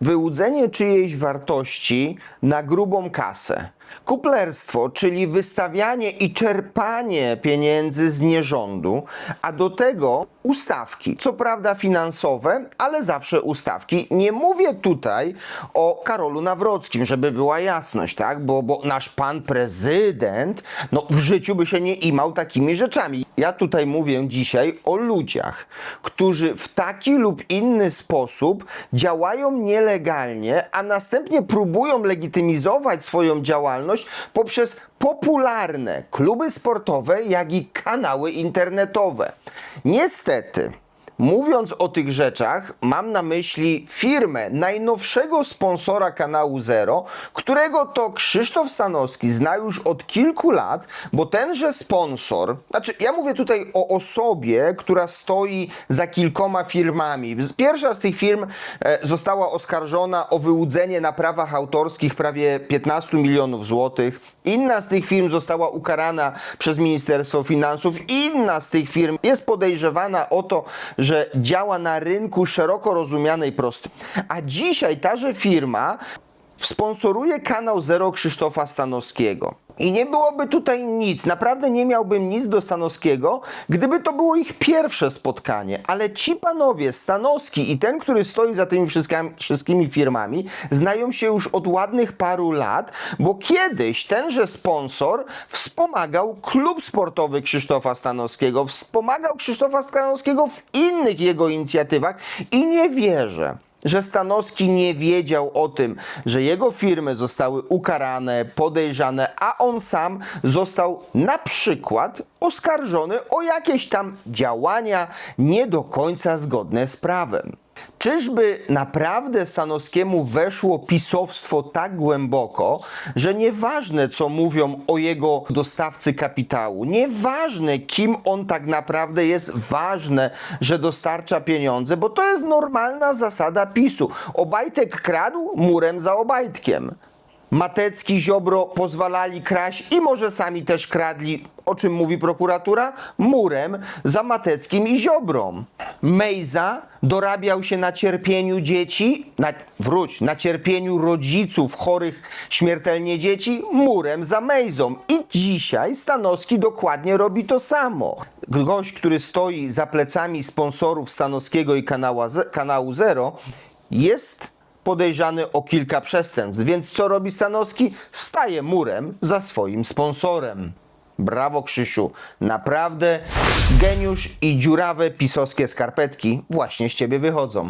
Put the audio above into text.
wyłudzenie czyjejś wartości na grubą kasę. Kuplerstwo, czyli wystawianie i czerpanie pieniędzy z nierządu, a do tego ustawki. Co prawda finansowe, ale zawsze ustawki. Nie mówię tutaj o Karolu Nawrockim, żeby była jasność, tak? Bo, bo nasz pan prezydent no, w życiu by się nie imał takimi rzeczami. Ja tutaj mówię dzisiaj o ludziach, którzy w taki lub inny sposób działają nielegalnie, a następnie próbują legitymizować swoją działalność poprzez popularne kluby sportowe, jak i kanały internetowe. Niestety, Mówiąc o tych rzeczach, mam na myśli firmę najnowszego sponsora kanału Zero, którego to Krzysztof Stanowski zna już od kilku lat, bo tenże sponsor, znaczy ja mówię tutaj o osobie, która stoi za kilkoma firmami. Pierwsza z tych firm e, została oskarżona o wyłudzenie na prawach autorskich prawie 15 milionów złotych. Inna z tych firm została ukarana przez Ministerstwo Finansów. Inna z tych firm jest podejrzewana o to, że działa na rynku szeroko rozumianej prosty. A dzisiaj taże firma sponsoruje kanał Zero Krzysztofa Stanowskiego. I nie byłoby tutaj nic, naprawdę nie miałbym nic do Stanowskiego, gdyby to było ich pierwsze spotkanie. Ale ci panowie, Stanowski i ten, który stoi za tymi wszystkimi, firmami, znają się już od ładnych paru lat, bo kiedyś tenże sponsor wspomagał klub sportowy Krzysztofa Stanowskiego, wspomagał Krzysztofa Stanowskiego w innych jego inicjatywach i nie wierzę że Stanowski nie wiedział o tym, że jego firmy zostały ukarane, podejrzane, a on sam został na przykład oskarżony o jakieś tam działania nie do końca zgodne z prawem. Czyżby naprawdę Stanowskiemu weszło pisowstwo tak głęboko, że nieważne co mówią o jego dostawcy kapitału, nieważne kim on tak naprawdę jest, ważne, że dostarcza pieniądze, bo to jest normalna zasada PiSu. Obajtek kradł murem za Obajtkiem. Matecki, Ziobro pozwalali kraść i może sami też kradli, o czym mówi prokuratura, murem za Mateckim i Ziobrą. Mejza dorabiał się na cierpieniu dzieci, na, wróć, na cierpieniu rodziców chorych śmiertelnie dzieci, murem za Mejzą. I dzisiaj Stanowski dokładnie robi to samo. Gość, który stoi za plecami sponsorów Stanowskiego i kanała, kanału Zero, jest podejrzany o kilka przestępstw. Więc co robi Stanowski? Staje murem za swoim sponsorem. Brawo Krzysiu, naprawdę geniusz i dziurawe pisowskie skarpetki właśnie z ciebie wychodzą.